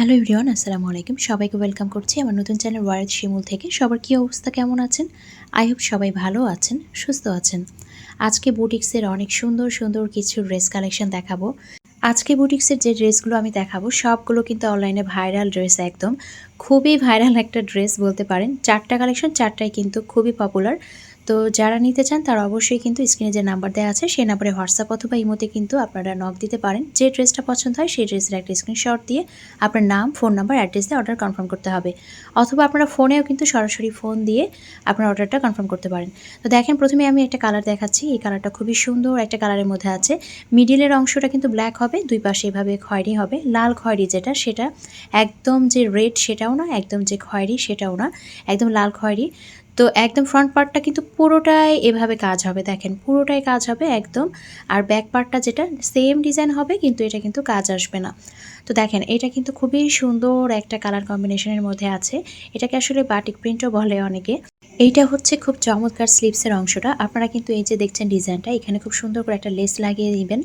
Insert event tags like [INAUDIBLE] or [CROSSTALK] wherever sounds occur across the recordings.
Hello everyone আসসালামু আলাইকুম। সবাইকে ওয়েলকাম করছি আমার নতুন চ্যানেল ওয়ারেদ শিমুল থেকে। সবার কী অবস্থা, কেমন আছেন? আই হোপ সবাই ভালো আছেন, সুস্থ আছেন। আজকে বুটিক্সের অনেক সুন্দর সুন্দর কিছু ড্রেস কালেকশন দেখাবো। আজকে বুটিক্সের যে ড্রেসগুলো আমি দেখাবো, সবগুলো কিন্তু অনলাইনে ভাইরাল ড্রেস একদম। খুবই ভাইরাল একটা ড্রেস বলতে পারেন। চারটা কালেকশন, চারটাই কিন্তু খুবই পপুলার। তো যারা নিতে চান তারা অবশ্যই কিন্তু স্ক্রিনে যে নাম্বার দেওয়া আছে সেই নাম্বারে হোয়াটসঅ্যাপ অথবা ইমোতে কিন্তু আপনারা নক দিতে পারেন। যে ড্রেসটা পছন্দ হয় সেই ড্রেসের একটা স্ক্রিনশট দিয়ে আপনার নাম ফোন নাম্বার অ্যাড্রেস দিয়ে অর্ডার কনফার্ম করতে হবে। অথবা আপনারা ফোনেও কিন্তু সরাসরি ফোন দিয়ে আপনার অর্ডারটা কনফার্ম করতে পারেন। তো দেখেন, প্রথমে আমি একটা কালার দেখাচ্ছি। এই কালারটা খুবই সুন্দর একটা কালারের মধ্যে আছে। মিডিলের অংশটা কিন্তু ব্ল্যাক হবে, দুই পাশে এভাবে খয়েরি হবে। লাল খয়েরি যেটা, সেটা একদম যে রেড সেটাও না, একদম যে খয়েরি সেটাও না, একদম লাল খয়েরি। তো একদম ফ্রন্ট পার্টটা কিন্তু পুরোটাই এভাবে কাজ হবে। দেখেন, পুরোটাই কাজ হবে একদম। আর ব্যাক পার্টটা যেটা সেম ডিজাইন হবে, কিন্তু এটা কিন্তু কাজ আসবে না। তো দেখেন, এটা কিন্তু খুবই সুন্দর একটা কালার কম্বিনেশনের মধ্যে আছে। এটাকে আসলে বাটিক প্রিন্টও বলে অনেকে। এইটা হচ্ছে খুব চমৎকার স্লিপসের অংশটা। আপনারা কিন্তু এই যে দেখছেন ডিজাইনটা এখানে খুব সুন্দর করে একটা লেস লাগিয়ে দিবেন।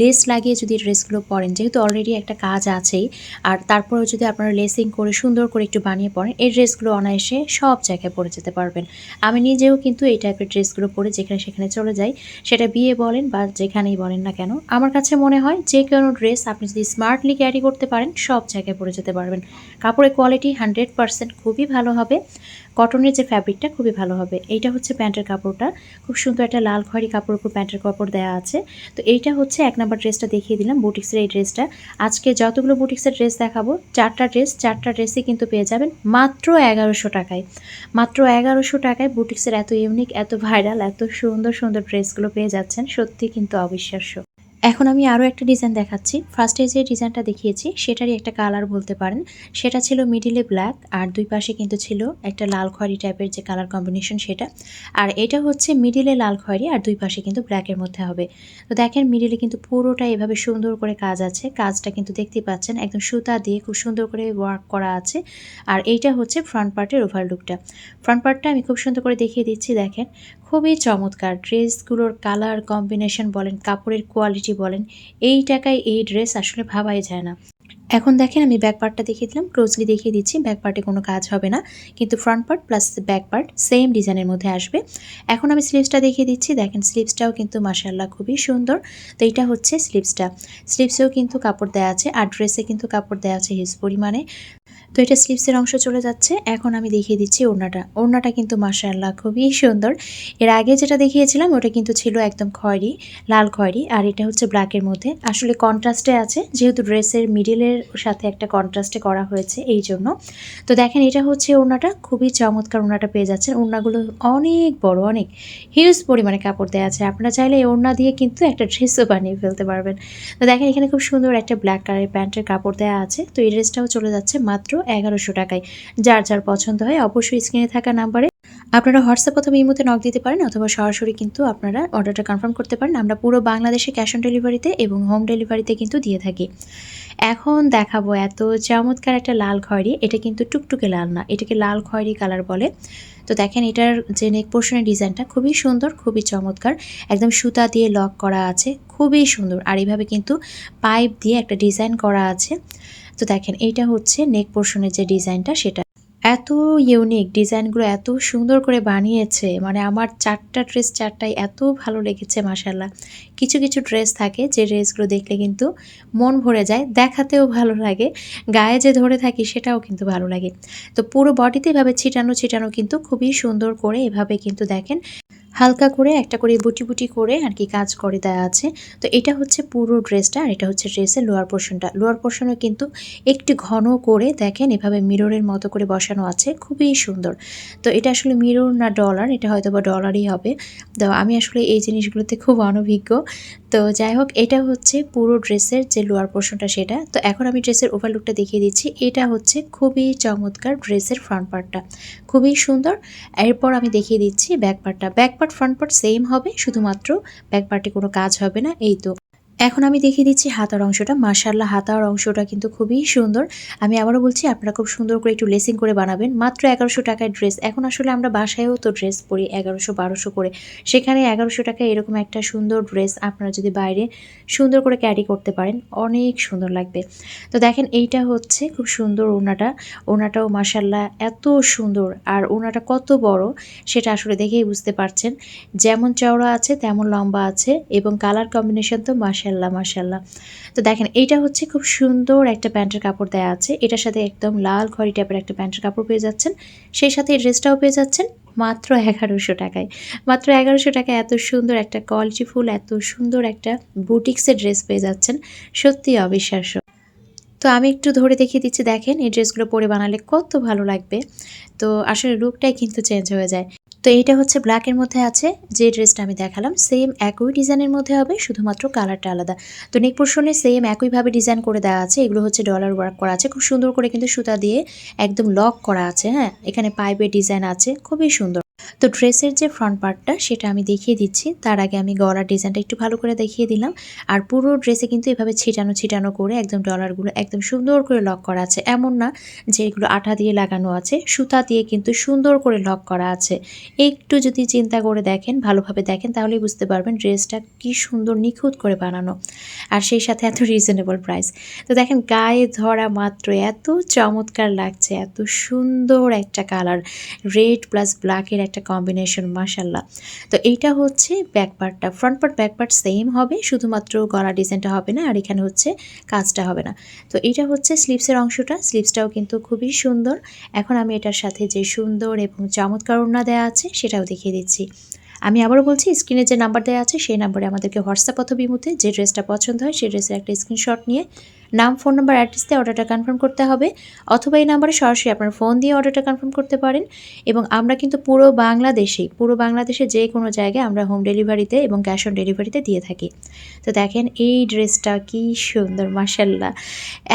লেস লাগিয়ে যদি ড্রেসগুলো পরেন, যেহেতু অলরেডি একটা কাজ আছেই, আর তারপরেও যদি আপনারা লেসিং করে সুন্দর করে একটু বানিয়ে পরেন, এই ড্রেসগুলো অনায়াসে সব জায়গায় পরে যেতে পারবেন। আমি নিজেও কিন্তু এই টাইপের ড্রেসগুলো পরে, যেখানে সেখানে চলে যাই। সেটা বিয়ে বলেন বা যেখানেই বলেন না কেন, আমার কাছে মনে হয় যে কোনো ড্রেস আপনি যদি স্মার্টলি ক্যারি করতে পারেন, সব জায়গায় পরে যেতে পারবেন। কাপড়ের কোয়ালিটি হান্ড্রেড পারসেন্ট খুবই ভালো হবে। কটনের যে ফ্যাব্রিকটা খুবই ভালো হবে। এইটা হচ্ছে প্যান্টের কাপড়টা। খুব সুন্দর একটা লাল খয়েরি কাপড় উপর প্যান্টের কাপড় দেওয়া আছে। তো এইটা হচ্ছে এক নম্বর ড্রেসটা দেখিয়ে দিলাম বুটিক্সের এই ড্রেসটা আজকে যতগুলো বুটিক্সের ড্রেস দেখাবো, চারটা ড্রেস চারটা ড্রেসই কিন্তু পেয়ে যাবেন মাত্র এগারোশো টাকায়। মাত্র এগারোশো টাকায় বুটিক্সের এত ইউনিক এত ভাইরাল এত সুন্দর সুন্দর ড্রেসগুলো পেয়ে যাচ্ছেন। সত্যি কিন্তু অবিশ্বাস্য। এখন আমি আরও একটা ডিজাইন দেখাচ্ছি। ফার্স্টে যে ডিজাইনটা দেখিয়েছি, সেটারই একটা কালার বলতে পারেন। সেটা ছিল মিডিলে ব্ল্যাক আর দুই পাশে কিন্তু ছিল একটা লাল খয়েরি টাইপের যে কালার কম্বিনেশন সেটা। আর এটা হচ্ছে মিডিলে লাল খয়েরি আর দুই পাশে কিন্তু ব্ল্যাকের মধ্যে হবে। তো দেখেন মিডিলে কিন্তু পুরোটা এভাবে সুন্দর করে কাজ আছে। কাজটা কিন্তু দেখতে পাচ্ছেন, একদম সুতা দিয়ে খুব সুন্দর করে ওয়ার্ক করা আছে। আর এইটা হচ্ছে ফ্রন্ট পার্টের ওভারলুকটা ফ্রন্ট পার্টটা আমি খুব সুন্দর করে দেখিয়ে দিচ্ছি, দেখেন। খুবই চমৎকার ড্রেসগুলোর কালার কম্বিনেশন বলেন, কাপড়ের কোয়ালিটি বলেন, এই টাকায় এই ড্রেস আসলে ভাবাই যায় না। এখন দেখেন আমি ব্যাক পার্টটা দেখিয়ে দিলাম ক্লোজলি দেখিয়ে দিচ্ছি ব্যাক পার্টে কোনো কাজ হবে না। কিন্তু front part plus back part same ডিজাইনের মধ্যে আসবে। এখন আমি স্লিভসটা দেখিয়ে দিচ্ছি, দেখেন স্লিভসটাও কিন্তু মাসাল্লাহ খুবই সুন্দর। তো এইটা হচ্ছে স্লিভসটা স্লিভসেও কিন্তু কাপড় দেওয়া আছে, আর ড্রেসে কিন্তু কাপড় দেওয়া আছে হিউজ পরিমাণে। তো এটা স্লিভসের অংশ চলে যাচ্ছে। এখন আমি দেখিয়ে দিচ্ছি ওড়নাটা। ওড়নাটা কিন্তু মাসাল্লাহ খুবই সুন্দর। এর আগে যেটা দেখিয়েছিলাম, ওটা কিন্তু ছিল একদম খয়েরি, লাল খয়েরি, আর এটা হচ্ছে ব্ল্যাকের মধ্যে। আসলে কন্ট্রাস্টে আছে, যেহেতু ড্রেসের মিডিলের সাথে একটা কন্ট্রাস্টে করা হয়েছে এই জন্য। তো দেখেন, এটা হচ্ছে ওড়নাটা। খুবই চমৎকার ওড়নাটা পেয়ে যাচ্ছেন। ওড়নাগুলো অনেক বড়, অনেক হিউজ পরিমাণে কাপড় দেওয়া আছে। আপনারা চাইলে এই ওড়না দিয়ে কিন্তু একটা ড্রেসও বানিয়ে ফেলতে পারবেন। তো দেখেন, এখানে খুব সুন্দর একটা ব্ল্যাক কালারের প্যান্টের কাপড় দেওয়া আছে। তো এই ড্রেসটাও চলে যাচ্ছে মাত্র এগারোশো টাকায়। যার যার পছন্দ হয় অবশ্যই স্ক্রিনে থাকা নাম্বারে আপনারা হোয়াটসঅ্যাপ অথবা ইমোতে নক দিতে পারেন অথবা সরাসরি কিন্তু আপনারা অর্ডারটা কনফার্ম করতে পারেন। আমরা পুরো বাংলাদেশে ক্যাশ অন ডেলিভারিতে এবং হোম ডেলিভারিতে কিন্তু দিয়ে থাকি। এখন দেখাবো এত চমৎকার একটা লাল খয়েরি। এটা কিন্তু টুকটুকে লাল না, এটাকে লাল খয়েরি কালার বলে। তো দেখেন এটার যে নেক পোর্শনের ডিজাইনটা খুবই সুন্দর, খুবই চমৎকার। একদম সুতা দিয়ে লক করা আছে, খুবই সুন্দর। আর এইভাবে কিন্তু পাইপ দিয়ে একটা ডিজাইন করা আছে। তো দেখেন, এইটা হচ্ছে নেক পোর্শনের যে ডিজাইনটা, সেটা। এত ইউনিক ডিজাইনগুলো এত সুন্দর করে বানিয়েছে মানে আমার চারটা ড্রেস চারটাই এত ভালো লেগেছে মাসাল্লাহ কিছু কিছু ড্রেস থাকে, যে ড্রেসগুলো দেখলে কিন্তু মন ভরে যায়, দেখাতেও ভালো লাগে, গায়ে যে ধরে থাকি সেটাও কিন্তু ভালো লাগে। তো পুরো বডিতে এভাবে ছিটানো ছিটানো কিন্তু খুবই সুন্দর করে এভাবে কিন্তু দেখেন হালকা করে একটা করে বুটি বুটি করে আর কি কাজ করে দেওয়া আছে। তো এটা হচ্ছে পুরো ড্রেসটা আর এটা হচ্ছে ড্রেসের লোয়ার পোর্শনটা লোয়ার পোর্শনও কিন্তু একটি ঘন করে দেখেন, এভাবে মিররের মতো করে বসানো আছে, খুবই সুন্দর। তো এটা আসলে মিরর না ডলার এটা হয়তো বা ডলারই হবে। তো আমি আসলে এই জিনিসগুলোতে খুব অনভিজ্ঞ। তো যাই হোক, এটা হচ্ছে পুরো ড্রেসের যে লোয়ার পোর্শনটা সেটা। তো এখন আমি ড্রেসের ওভারলুকটা দেখিয়ে দিচ্ছি। এটা হচ্ছে খুবই চমৎকার ড্রেসের ফ্রন্ট পার্টটা খুবই সুন্দর। এরপর আমি দেখিয়ে দিচ্ছি ব্যাক পার্টটা back part front part same হবে, শুধুমাত্র ব্যাক পার্টে কোনো কাজ হবে না। এই তো। এখন আমি দেখিয়ে দিচ্ছি হাতার অংশটা। মাশাল্লাহ হাতার অংশটা কিন্তু খুবই সুন্দর। আমি আবারও বলছি, আপনারা খুব সুন্দর করে একটু লেসিং করে বানাবেন। মাত্র এগারোশো টাকায় ড্রেস এখন আসলে আমরা বাসায়ও তো ড্রেস পরি, এগারোশো, বারোশো করে। সেখানে এগারোশো টাকায় এরকম একটা সুন্দর ড্রেস আপনারা যদি বাইরে সুন্দর করে ক্যারি করতে পারেন, অনেক সুন্দর লাগবে। তো দেখেন, এইটা হচ্ছে খুব সুন্দর ওনাটা ওনাটাও মাসাল্লাহ এত সুন্দর। আর ওনাটা কত বড়, সেটা আসলে দেখেই বুঝতে পারছেন। যেমন চওড়া আছে, তেমন লম্বা আছে এবং কালার কম্বিনেশন তো মাসাল্লাহ মাসাল্লাহ তো দেখেন এইটা হচ্ছে খুব সুন্দর একটা প্যান্টের কাপড় দেওয়া আছে। এটার সাথে একদম লাল খড়ি টাইপের একটা প্যান্টের কাপড় পেয়ে যাচ্ছেন। সেই সাথে এই ড্রেসটাও পেয়ে যাচ্ছেন মাত্র এগারোশো টাকায়। মাত্র এগারোশো টাকায় এত সুন্দর একটা কোয়ালিটিফুল এত সুন্দর একটা বুটিক্সের ড্রেস পেয়ে যাচ্ছেন। সত্যি অবিশ্বাস্য। তো আমি একটু ধরে দেখিয়ে দিচ্ছি, দেখেন এই ড্রেসগুলো পরে বানালে কত ভালো লাগবে। তো আসলে লুকটাই কিন্তু চেঞ্জ হয়ে যায়। তো এইটা হচ্ছে ব্ল্যাকের মধ্যে আছে, যে ড্রেসটা আমি দেখালাম সেম একই ডিজাইনের মধ্যে হবে, শুধুমাত্র কালারটা আলাদা। তো নেক পোর্শনে সেম একইভাবে ডিজাইন করে দেওয়া আছে, এগুলো হচ্ছে ডলার ওয়ার্ক করা আছে, খুব সুন্দর করে কিন্তু সুতা দিয়ে একদম লক করা আছে হ্যাঁ? এখানে পাইপের ডিজাইন আছে, খুবই সুন্দর। তো ড্রেসের যে ফ্রন্ট পার্টটা সেটা আমি দেখিয়ে দিচ্ছি। তার আগে আমি গলার ডিজাইনটা একটু ভালো করে দেখিয়ে দিলাম। আর পুরো ড্রেসে কিন্তু এভাবে ছিটানো ছিটানো করে একদম ডলারগুলো একদম সুন্দর করে লক করা আছে। এমন না যে এগুলো আঠা দিয়ে লাগানো আছে, সুতা দিয়ে কিন্তু সুন্দর করে লক করা আছে। একটু যদি চিন্তা করে দেখেন, ভালোভাবে দেখেন, তাহলেই বুঝতে পারবেন ড্রেসটা কি সুন্দর নিখুঁত করে বানানো। আর সেই সাথে এত রিজনেবল প্রাইস তো দেখেন গায়ে ধরা মাত্র এত চমৎকার লাগছে, এত সুন্দর একটা কালার রেড প্লাস ব্ল্যাকের একটা কম্বিনেশন মাসাল্লাহ তো এইটা হচ্ছে ব্যাক পার্টটা front part back part same হবে, শুধুমাত্র গলা ডিজাইনটা হবে না, আর এখানে হচ্ছে কাজটা হবে না। তো এটা হচ্ছে স্লিপসের অংশটা। স্লিপসটাও কিন্তু খুবই সুন্দর। এখন আমি এটার সাথে যে সুন্দর এবং চমৎকার ওড়না দেওয়া আছে, সেটাও দেখিয়ে দিচ্ছি। আমি আবারও বলছি, স্ক্রিনে যে নাম্বার দেওয়া আছে, সেই নাম্বারে আমাদেরকে হোয়াটসঅ্যাপ অথবা বিমুতে যে ড্রেসটা পছন্দ হয়, সেই ড্রেসের একটা স্ক্রিনশট নিয়ে নাম, ফোন নাম্বার অ্যাড্রেস দিয়ে অর্ডারটা কনফার্ম করতে হবে। অথবা এই নাম্বারে সরাসরি আপনার ফোন দিয়ে অর্ডারটা কনফার্ম করতে পারেন। এবং আমরা কিন্তু পুরো বাংলাদেশেই, পুরো বাংলাদেশে যে কোনো জায়গায় আমরা হোম ডেলিভারিতে এবং ক্যাশ অন ডেলিভারিতে দিয়ে থাকি। তো দেখেন, এই ড্রেসটা কি সুন্দর মাসাল্লাহ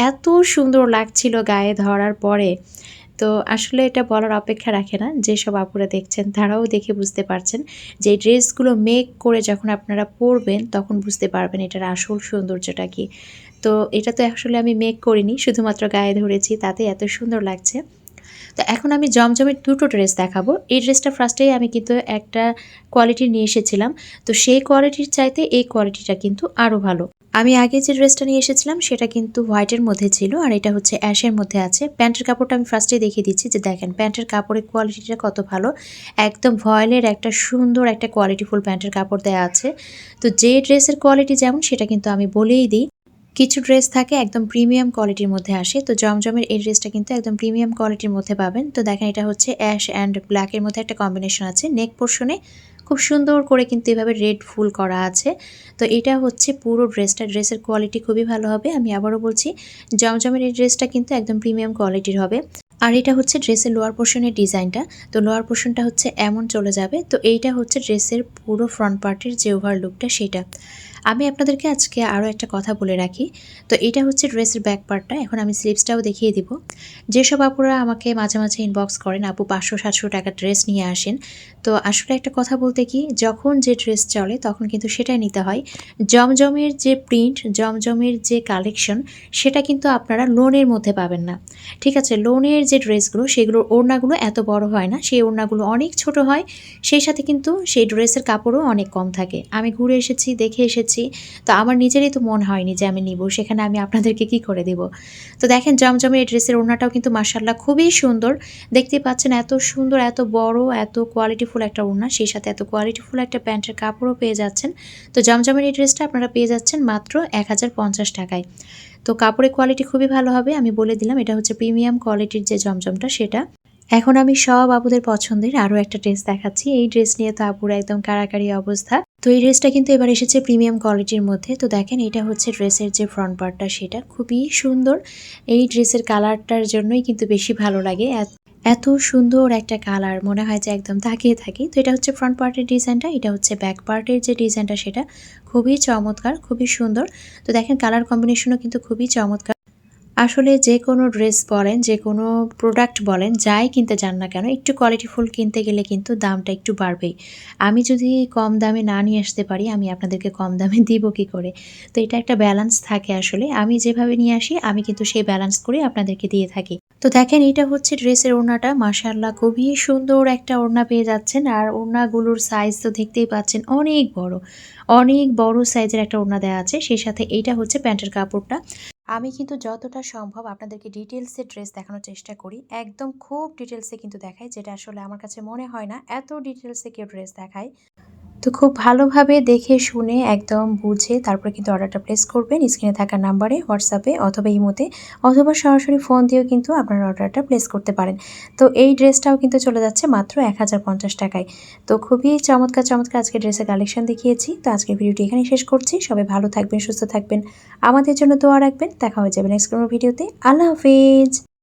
এত সুন্দর লাগছিল গায়ে ধরার পরে। তো আসলে এটা বলার অপেক্ষা রাখে না। যেসব আপুরা দেখছেন, তারাও দেখে বুঝতে পারছেন যে ড্রেসগুলো মেক করে যখন আপনারা পরবেন, তখন বুঝতে পারবেন এটার আসল সৌন্দর্যটা কি। তো এটা তো আসলে আমি মেক করিনি, শুধুমাত্র গায়ে ধরেছি, তাতে এত সুন্দর লাগছে। তো এখন আমি জমজমের দুটো ড্রেস দেখাবো। এই ড্রেসটা ফার্স্টেই আমি কিন্তু একটা কোয়ালিটি নিয়ে এসেছিলাম। তো সেই কোয়ালিটির চাইতে এই কোয়ালিটিটা কিন্তু আরও ভালো। আমি আগে যে ড্রেসটা নিয়ে এসেছিলাম সেটা কিন্তু হোয়াইটের মধ্যে ছিল আর এটা হচ্ছে অ্যাশের মধ্যে আছে। প্যান্টের কাপড়টা আমি ফার্স্টেই দেখিয়ে দিচ্ছি যে দেখেন প্যান্টের কাপড়ের কোয়ালিটিটা কত ভালো। একদম ভয়েলের একটা সুন্দর একটা কোয়ালিটিফুল প্যান্টের কাপড় দেওয়া আছে। তো যে ড্রেসের কোয়ালিটি যেমন, সেটা কিন্তু আমি বলেই দিই। কিছু ড্রেস থাকে একদম প্রিমিয়াম কোয়ালিটির মধ্যে আসে। তো জমজমের এই ড্রেসটা কিন্তু একদম প্রিমিয়াম কোয়ালিটির মধ্যে পাবেন। তো দেখেন এটা হচ্ছে অ্যাশ অ্যান্ড ব্ল্যাকের মধ্যে একটা কম্বিনেশন আছে। নেক পোর্শনে খুব সুন্দর করে কিন্তু এভাবে রেড ফুল করা আছে। তো এটা হচ্ছে পুরো ড্রেসটা ড্রেসের কোয়ালিটি খুবই ভালো হবে। আমি আবারও বলছি, জমজমের এই ড্রেসটা কিন্তু একদম প্রিমিয়াম কোয়ালিটির হবে। আর এটা হচ্ছে ড্রেসের লোয়ার পোর্শনের ডিজাইনটা তো লোয়ার পোর্শনটা হচ্ছে এমন চলে যাবে। তো এইটা হচ্ছে ড্রেসের পুরো ফ্রন্ট পার্টের যে ওভার লুকটা সেটা। আমি আপনাদেরকে আজকে আরও একটা কথা বলে রাখি। তো এটা হচ্ছে ড্রেসের ব্যাক পার্টটা এখন আমি স্লিপসটাও দেখিয়ে দিব। যেসব আপুরা আমাকে মাঝে মাঝে ইনবক্স করেন, আপু পাঁচশো সাতশো টাকা ড্রেস নিয়ে আসেন। তো আসলে একটা কথা বলতে কি, যখন যে ড্রেস চলে, তখন কিন্তু সেটাই নিতে হয়। জমজমের যে প্রিন্ট জমজমের যে কালেকশন সেটা কিন্তু আপনারা লোনের মধ্যে পাবেন না। ঠিক আছে? লোনের যে ড্রেসগুলো সেগুলোর ওড়নাগুলো এত বড় হয় না। সেই ওড়নাগুলো অনেক ছোট হয়। সেই সাথে কিন্তু সেই ড্রেসের কাপড়ও অনেক কম থাকে। আমি ঘুরে এসেছি, দেখে এসেছি। তো আমার নিজেরই তো মন হয়নি যে আমি নিব, সেখানে আমি আপনাদেরকে কি করে দেব? তো দেখেন জমজমের এই ড্রেসের ওড়নাটাও কিন্তু মার্শাল্লাহ খুবই সুন্দর। দেখতে পাচ্ছেন এত সুন্দর, এত বড়, এত কোয়ালিটিফুল একটা ওড়না, সেই সাথে এত কোয়ালিটিফুল একটা প্যান্টের কাপড়ও পেয়ে যাচ্ছেন। তো জমজমের এই ড্রেসটা আপনারা পেয়ে যাচ্ছেন মাত্র এক হাজার পঞ্চাশ টাকায়। তো কাপড়ের কোয়ালিটি খুবই ভালো হবে, আমি বলে দিলাম, এটা হচ্ছে প্রিমিয়াম কোয়ালিটির যে জমজমটা সেটা। এখন আমি সব আপুদের পছন্দের আরও একটা ড্রেস দেখাচ্ছি। এই ড্রেস নিয়ে তো আপুর একদম কারাকারি অবস্থা। তো এই ড্রেসটা কিন্তু এবার এসেছে প্রিমিয়াম কোয়ালিটির মধ্যে। তো দেখেন, এটা হচ্ছে ড্রেসের যে ফ্রন্ট পার্টটা সেটা খুবই সুন্দর। এই ড্রেসের কালারটার জন্যই কিন্তু বেশি ভালো লাগে। এত সুন্দর একটা কালার মনে হয় যে একদম তাকিয়ে থাকি। তো এটা হচ্ছে ফ্রন্ট পার্টের ডিজাইনটা এটা হচ্ছে ব্যাক পার্টের যে ডিজাইনটা সেটা খুবই চমৎকার, খুবই সুন্দর। তো দেখেন কালার কম্বিনেশনও কিন্তু খুবই চমৎকার। আসলে যে কোনো ড্রেস বলেন যে কোনো প্রোডাক্ট বলেন, যাই কিনতে যান না কেন, একটু কোয়ালিটিফুল কিনতে গেলে কিন্তু দামটা একটু বাড়বেই। আমি যদি কম দামে না নিয়ে আসতে পারি, আমি আপনাদেরকে কম দামে [LAUGHS] দিব কি করে? তো এটা একটা ব্যালেন্স থাকে আসলে। আমি যেভাবে নিয়ে আসি, আমি কিন্তু সেই ব্যালেন্স করে আপনাদেরকে দিয়ে থাকি। তো দেখেন এটা হচ্ছে ড্রেসের ওড়নাটা। মাশাল্লাহ খুবই সুন্দর একটা ওড়না পেয়ে যাচ্ছেন। আর ওড়নাগুলোর সাইজ তো দেখতেই পাচ্ছেন, অনেক বড়। অনেক বড় সাইজের একটা ওড়না দেওয়া আছে। সেই সাথে এইটা হচ্ছে প্যান্টের কাপড়টা। আমি কিন্তু যতটা সম্ভব আপনাদেরকে ডিটেলসে ড্রেস দেখানোর চেষ্টা করি। একদম খুব ডিটেলসে কিন্তু দেখায় যেটা আসলে আমার কাছে মনে হয় না এত ডিটেলসে কেউ ড্রেস দেখায়। তো খুব ভালোভাবে দেখে, শুনে, একদম বুঝে তারপরে কিন্তু অর্ডারটা প্লেস করবেন। স্ক্রিনে থাকা নাম্বারে হোয়াটসঅ্যাপে অথবা ইমোতে অথবা সরাসরি ফোন দিয়েও কিন্তু আপনার অর্ডারটা প্লেস করতে পারেন। তো এই ড্রেসটাও কিন্তু চলে যাচ্ছে মাত্র এক হাজার পঞ্চাশ টাকায়। তো খুবই চমৎকার চমৎকার আজকে ড্রেসের কালেকশন দেখিয়েছি। তো আজকের ভিডিওটি এখানে শেষ করছি। সবাই ভালো থাকবেন, সুস্থ থাকবেন। আমাদের জন্য দোয়া রাখবেন। দেখা হয়ে যাবে নেক্সট কোনো ভিডিওতে আল্লাহ হাফিজ।